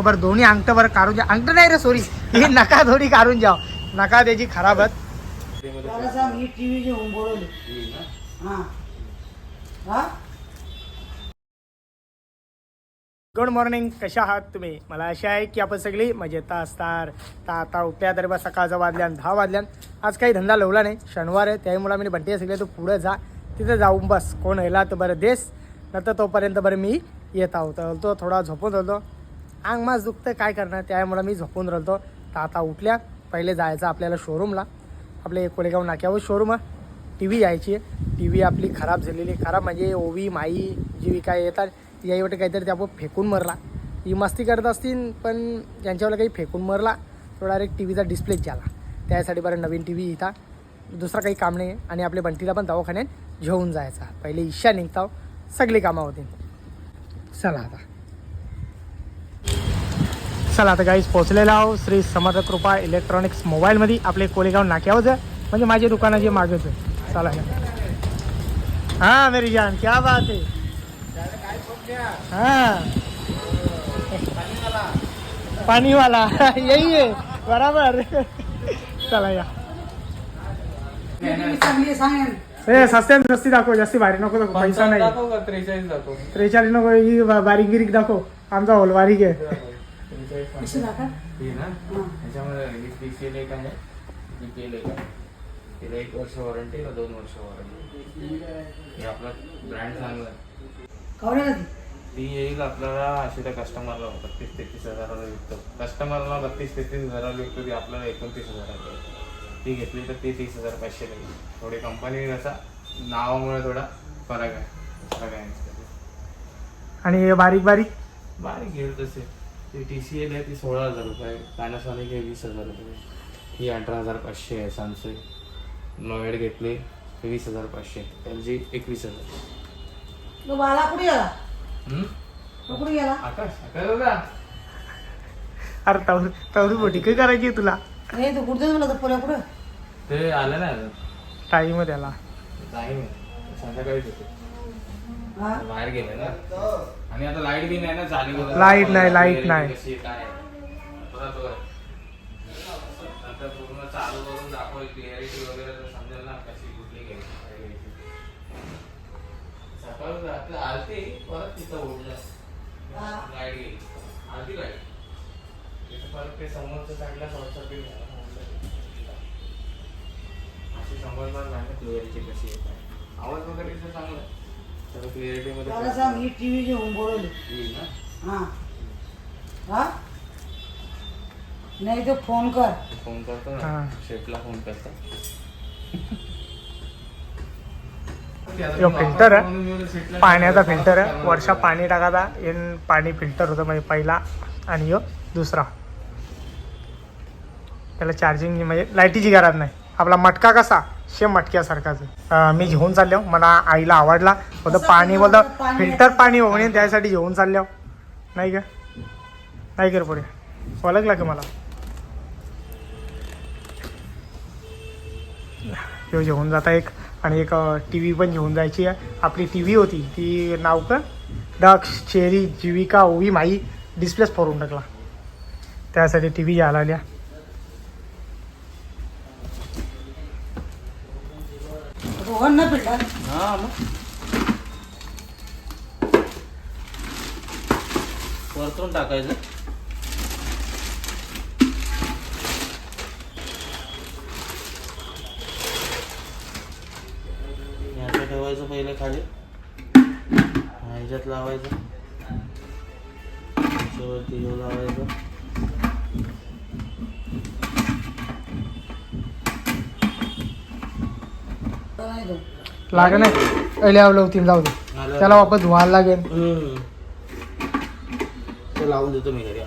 खबर दोन्ही अंगठ बरं काढून जा अंगठ नाही रे सॉरी ही नका थोडी काढून जाव नका त्याची खराब आहेत टीव्ही घेऊन बोलवली हा गुड मॉर्निंग कशा आहात तुम्ही? मला अशी आहे की आपण सगळी मजेत असणार. तर आता उठल्या तरी बा सकाळचं वाजल्यान दहा वाजल्यान. आज काही धंदा लावला नाही. शनिवार आहे त्यामुळे मी बंटी सगळे तू पुढे जा. तिथे जाऊन बस. कोण येला तर बरं देस नंतर तोपर्यंत बरं मी येत आहोत तो थोडा झोपून होतो अंग माझ दुखतं काय करणार? त्यामुळे मी झोपून राहतो तर आता उठल्या. पहिले जायचं आपल्याला शोरूमला आपले कोलेगाव नाक्यावर शोरूम आहे. टी व्ही यायची. टी व्ही आपली खराब झालेली. खराब म्हणजे ओवी माई जी काय येतात याईवटे काहीतरी ते फेकून मरला. ही मस्ती करत असतील पण ज्यांच्यावर काही फेकून मरला. तो डायरेक्ट टी व्हीचा डिस्प्लेच झाला. त्यासाठी बरं नवीन टी व्ही इथं. दुसरं काही काम नाही. आणि आपल्या बंटीला पण दवाखान्यात घेऊन जायचा. पहिले इच्छा निघताव हो. सगळी कामं होती चला आता. चला आता काहीच पोचलेला आहो श्री समर्थ कृपा इलेक्ट्रॉनिक्स मोबाईलमध्ये आपले कोलेगाव नाक्यावर आहे. म्हणजे माझे दुकानाचे मागेच आहे. चला हाँ. मेरी जान क्या बात है हाँ. पानी वाला यही है बराबर. चला या. आहे, ए सस्त्यात सस्ती दाखव. जास्ती भारी नको दाखव. पैसा नाही. त्रेचाळीस नको. ही बारीक गिरीक दाखव. आमचा होल बारीक आहे. ही ना हा. त्याच्यामध्ये ही एक आहे. एक आहे तिला एक वर्ष वॉरंटी का दोन वर्ष वॉरंटी हे आपला ब्रँड चांगला आहे. ती ती येईल आपल्याला अशी त्या कस्टमरला बत्तीस तेहतीस हजाराला विकतो. कस्टमरला बत्तीस तेहतीस हजाराला विकतो ती आपल्याला एकोणतीस हजाराला आहे. ती घेतली तर ती तीस हजार पाचशे लागेल थोडी कंपनी कसा नावामुळे थोडा फरक आहे. नाही त्याच्यात. आणि हे बारीक बारीक? बारीक घेईल तसे. ती टी सी एल आहे ती सोळा हजार रुपये पॅनासॉनिक आहे वीस हजार रुपये ही अठरा हजार पाचशे आहे सॅमसंग नोवेड घेतली वीस हजार पाचशे एल जी एकवीस हजार. तो बाला कुठे गेला? हम्म? तो कुठे गेला? आकाश आकाश दादा. अरे तवरी तवरी मोठी काय करायची आहे तुला? हे तू कुठे तुला तर कुठं? ते आलं नाही अजून. टाईम त्याला टाईम आहे संध्याकाळीच येतो. हा? बाहेर गेले ना. आणि आता लाइट बी नाही ना झाली Light नाही, light नाही. कशी आहे, काय? आहे. परत बघ. नंतर पूर्ण चालू करून दाखव क्लिअरिटी वगैरे तर समजेल ना कशी कुठली घ्यायची काय घ्यायची. सकाळी रात्री आलती परत तिथं उडलं. लाइट गेली. आलती लाइट. तिथं परत ते समोरच्या साईडला शॉर्ट सर्किट झाला अशी समजणार नाही ना क्लिअरिटी कशी आहे काय. आवाज वगैरे चांगला आहे. तर क्लिअरिटी मध्ये त्याला सांग ही टीव्ही घेऊन बोलवली येईल ना? हा. हा? नाही तर फोन कर. फोन करतो हा. ना शेटला फोन करतो. यो फिल्टर आहे. पाण्याचा फिल्टर आहे. वर्षा पाणी टाकायचा. येन पाणी फिल्टर होतं म्हणजे पहिला. आणि यो दुसरा. त्याला चार्जिंग म्हणजे लाईटीची गरज नाही. आपला मटका कसा? सेम मटक्यासारखाच. मी घेऊन चाललो. मला आईला आवडला. बोलतं कसं पाणी? बोलतं फिल्टर पाणी होणे त्यासाठी घेऊन चाललो. नाही का? नाही कर पुढे. ओळखला की मला? ह्यो घेऊन जाता एक. आणि एक टी व्ही पण घेऊन जायची आहे. आपली टी व्ही होती. ती नाव का डक्स चेरी जीविका ओवी माई. डिस्प्लेच फोडून टाकला. त्यासाठी टी व्ही घ्यायला आल्या रोहन ना फिल्टर हा मग. परतून टाकायचं. ह्याचं ठेवायचं पहिले खाली. ह्याच्यात लावायचं. त्याच्यावरती लावायचं नाही तो. लागे नाही पहिले लावतील जाऊ दे. त्याला वापस धुवायला लागेल. लावून देतो मी घरी.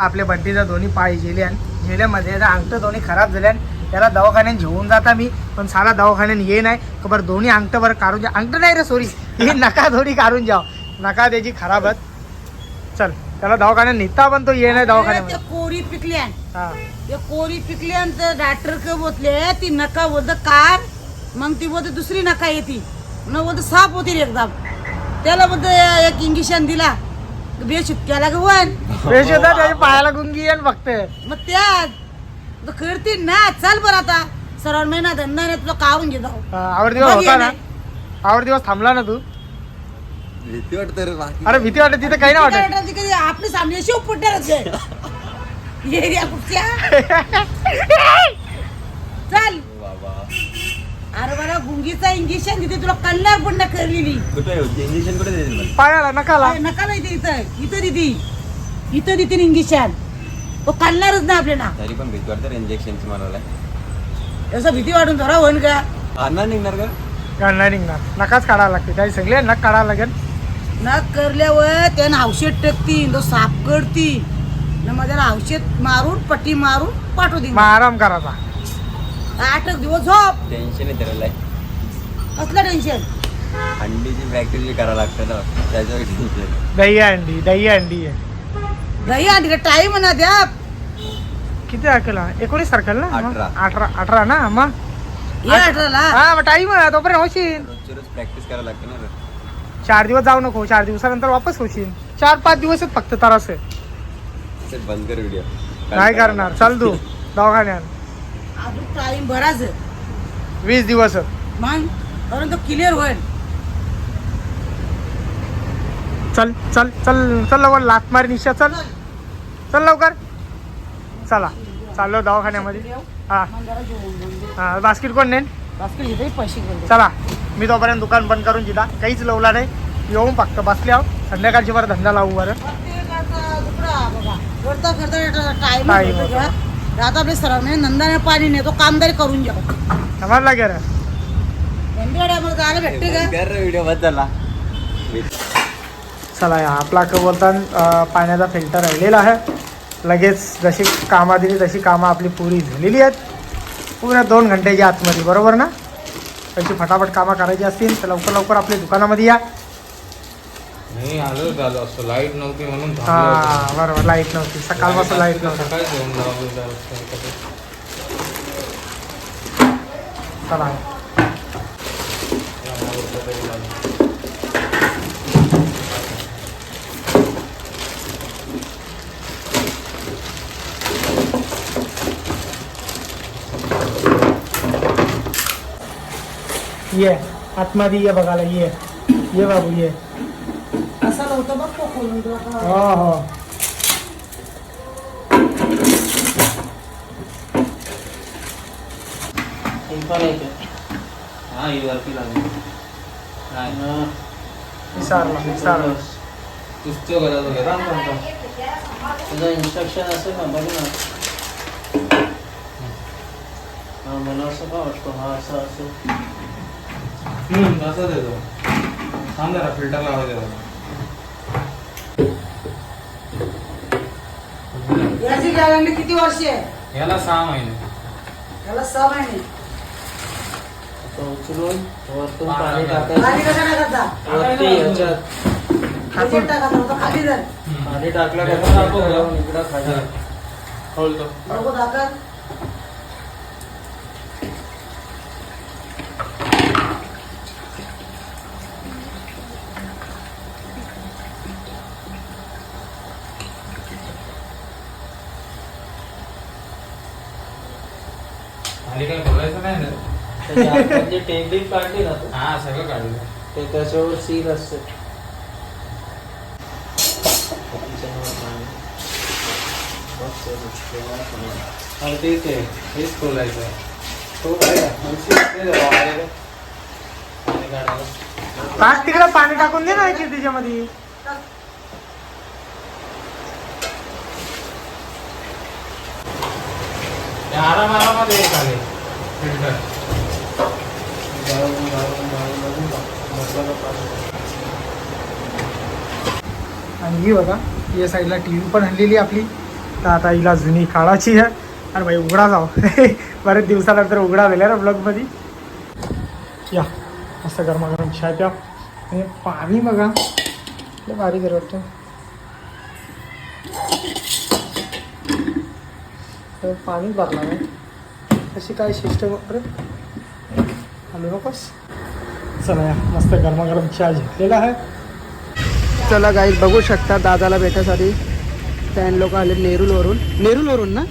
आपल्या बंटीचा दोन्ही पाय गेल्यान गेल्यामध्ये अंगठ दोन्ही खराब झाल्यान त्याला दवाखान्यात घेऊन जाता मी पण साला दवाखान्यात ये नाही. का बरं दोन्ही अंगठ बरं काढून जा अंगठ नाही रे सॉरी ही नका थोडी काढून जाव नका त्याची खराब आहेत. चल. त्याला दवाखान्यात निघता पण तो ये नाही अरे, दवाखान्यामध्ये. ते कोरी पिकल्यान. हा. ते कोरी पिकल्यान तर डॉक्टर के बोलले ती नका बोलत कार. मग ती बोलते दुसरी नका येते. न बोलत साप होती रे एकदम. त्याला बोलते एक इंजेक्शन दिला. बेशुतक्याला ग वन फ्रेश होता त्याच्या पायाला गुंगी ना फक्त. मग त्या तो करतील ना चल बरं आता. सरळ महिना धंदा नाही तुला काढून घेतो? आवर दिवस होता ना. दिवस थांबला ना तू? भीती वाटतं रे बाकी अरे भीती वाटत तिथे काही नाही वाटत. आपली सामने शिव पडणारच आहे एरिया कुठच्या? चल. बाबा. अरे बरं गुंगीचा इंजेक्शन तिथे तुला कल्लार पण नाही करलेली कुठे होती इंजेक्शन कुठे देतील मला? पायाला नकाला अरे नका नाही इथं इथं दिदी इथं देते इंजेक्शन तो कल्लारच ना आपल्याला. तरी पण भीती वाटतं रे इंजेक्शनची मला असं भीती वाटून थोडा होईन का? आणणार निघणार का? नाही निघणार. नकाच काढायला लागते. त्याची सगळे नक काढायला लागेल. नख करल्यावर त्यानं औषध टाकतील तो साफ करतील न मग त्याला औषध मारून पट्टी मारून पाठवू दे मग आराम करायचा. आठ एक दिवस झोप. टेन्शन येते लय. कसलं टेन्शन अंडीची फॅक्टरी करावं लागतं ना. त्याच्यावर टेन्शन दही अंडी दही अंडी. आहे दही आणि टाईम म्हणा द्या. किती तारखेला एकोणीस तारखेला ना? मग? अठरा. अठरा अठरा ना? मग? ये अठराला. हा मग टाईम आहे तोपर्यंत होशील. रोजची रोज प्रॅक्टिस करावं लागतं ना. चार दिवस जाऊ नको चार दिवसानंतर वापस होशील. चार पाच दिवसच फक्त त्रास आहे. चल बंद कर व्हिडिओ काय करणार? चल तू. दवाखान्यात. अजून टाईम भराच वीस दिवस. मग? कारण तो क्लिअर होईल. चल चल चल चल लवकर. लात मारी निशा चल. चल लवकर. चला. चाललो दवाखान्यामध्ये. हा. हा बास्केट कोण नेन? पैसे घेऊन चला. मी तोपर्यंत दुकान बंद करून दिला काहीच लवला नाही. येऊन फक्त बसले आहो संध्याकाळची बरं धंदा लावू बरं. करता करता आपले सर नंदाने पाणी नेतो कामदारी करून घ्या समजला गेलं एमबीआयमध्ये जायला भेटते का? कर रे व्हिडिओ बंद झाला चला या आपला कबोलतान पाण्याचा फिल्टर राहिलेला आहे. लगेच जशी कामं दिली तशी कामं आपली पुरी झालेली आहेत. पुऱ्या दोन घंट्याच्या आतमध्ये बरोबर ना? तशी फटाफट कामं करायची असतील तर लवकर लवकर आपल्या दुकानामध्ये या. नाही आलो झालो असतो. लाइट नव्हती म्हणून. हां बरोबर लाइट नव्हती. सकाळपासून लाइट नव्हती. चला. ये आतमध्ये ये बघायला ये. ये बाबू ये. असं नव्हतं बघ तो खोलून तुला का- हो हो. हा ही वरती लागली. नाही तुझं इन्स्ट्रक्शन असेल ना बघ ना. हा मला असं का वाटतं? हा असं असं. तसंच येतो थांब जरा फिल्टर लावायचं. याची गॅरंटी किती वर्ष आहे याला सहा महिने याला सहा महिने उचलून वरतून पाणी पाणी टाकायचं. पाणी कसं टाकायचा वरती ह्याच्यात ह्याच्यात टाकायचा होता खाली जर पाणी टाकलं का ह्याच्यात टाकू इकडं खाली खोलतो टाकत नाही ना टेंडिंग काढली ना तू, हा सगळं काढलं ते त्याच्यावर सील असते त्याच्यावर पाणी. बघ ते तेव्हा पाणी. अरे तेच आहे हेच खोलायचं तो काय म्हशी असते जरा बाहेर. पाणी काढायला टाक तिकडे पाणी टाकून दे ना याची त्याच्यामध्ये आराम आरामात आहे. खाली फिल्टर आणि ही बघा या साईडला टी व्ही पण हल्लेली आपली. तर आता हिला जुनी काळाची आहे. आणि भाई उघडा जाव. बरेच दिवसानंतर उघडा झाला ना ब्लॉगमध्ये या मस्त गरमागरम छाय प्या. आणि पाणी बघा. बारीक वाटतं तर पाणी भरला नाही कशी काय सिस्टम अरे हॅलो नकोस चला या मस्त गरमागरम चहा घेतलेला आहे. चला गाईज बघू शकता दादाला भेटासाठी. फॅन लोक आले नेरूलवरून. नेरूलवरून ना?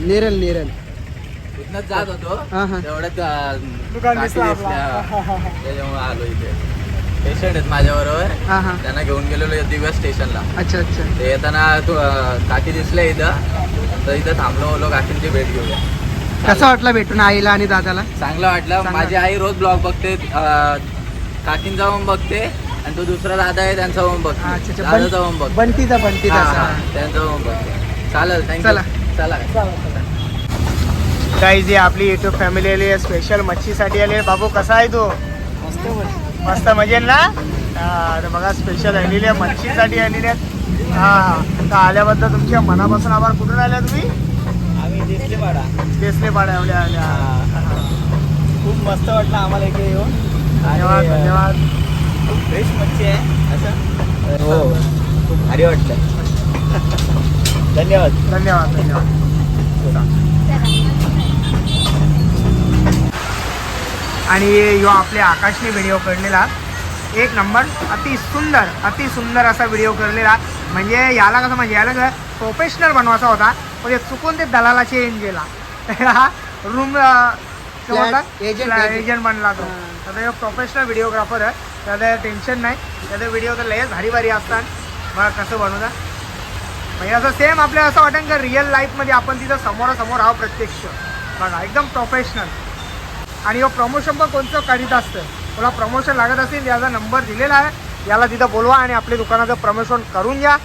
नेरल नेरल. जात होतो. हा हा. त्याच्यामुळे आलो इथे. पेशंट आहेत माझ्या बरोबर हा हा. त्यांना घेऊन गेलेलो दिव्या स्टेशनला. अच्छा अच्छा. ते येताना तू अं, काकी दिसले इथं. तर इथं थांबलो बोलो काकींची भेट घेऊया. कसं वाटलं भेटून आईला आणि दादाला? चांगलं वाटलं. चांगलं. माझी आई रोज ब्लॉग बघते अं, काकींचा पण बघते आणि तो दुसरा दादा आहे त्यांचा अच्छा, बघते. अच्छा. दादाचा पण बघते. बंटीचा बंटीचा हा, हा, त्यांचा पण बघते. चालेल थँक्यू चला. चला. काही जी आपली युट्यूब फॅमिली आली आहे स्पेशल मच्छीसाठी आली आहे. बाबू कसा आहे तू? मस्त. मजेत ना? हा, तर बघा स्पेशल आलेली आहे मच्छीसाठी आलेली आहेत हा तर आल्याबद्दल तुमच्या मनापासून आभार. कुठून आल्या तुम्ही? आम्ही दिसले पाडा देसले पाड्यावल्या आल्या खूप मस्त वाटलं आम्हाला इथे येऊन. धन्यवाद धन्यवाद. फ्रेश मच्छी आहे असं. हो. खूप भारी वाटलं. धन्यवाद. धन्यवाद धन्यवाद. आणि ह्यो आपल्या आकाशने व्हिडिओ करलेला. एक नंबर अति सुंदर अति सुंदर असा व्हिडिओ करलेला. म्हणजे याला कसं म्हणजे याला कसं प्रोफेशनल बनवायचा होता. म्हणजे चुकून ते दलालाचे येऊन गेला रूम agent, agent. एजंट बनला तो. तर प्रोफेशनल व्हिडिओग्राफर आहे. त्याचं टेन्शन नाही. त्याचे व्हिडिओ तर लयच भारी भारी असतात. मग कसं बनवता म्हणजे असं सेम आपल्याला असं वाटेल का रिअल लाईफमध्ये आपण तिथं समोरासमोर आहो प्रत्यक्ष. बघा एकदम प्रोफेशनल आणि हो प्रमोशन पण कोणतं? करीत असतं तुला प्रमोशन लागत असेल याचा नंबर दिलेला आहे. याला तिथं बोलवा आणि आपल्या दुकानाचं प्रमोशन करून घ्या.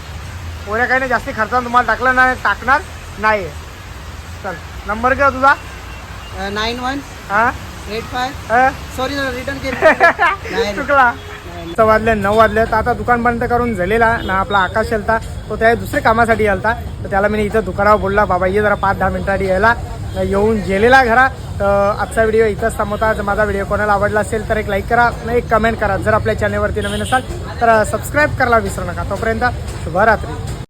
पुऱ्या काही नाही जास्ती खर्चानं तुम्हाला टाकलं नाही टाकणार नाही चल नंबर घ्या तुझा. नाईन वन हां? एट फाय हां? सॉरी रिटर्न केलं. चुकला. वाजले नऊ वाजले तर आता दुकान बंद करून झालेला ना आपला आकाश येलता तो त्या दुसऱ्या कामासाठी आलता तर त्याला मी इथं दुकानावर बोलला बाबा ये जरा पाच दहा मिनिटांनी यायला. येऊन गेलेला घरा. तर आजचा व्हिडिओ इथंच थांबवता. जर माझा व्हिडिओ कोणाला आवडला असेल तर एक लाईक करा एक कमेंट करा. जर आपल्या चॅनलवरती नवीन असाल तर सबस्क्राईब करायला विसरू नका. तोपर्यंत शुभरात्री.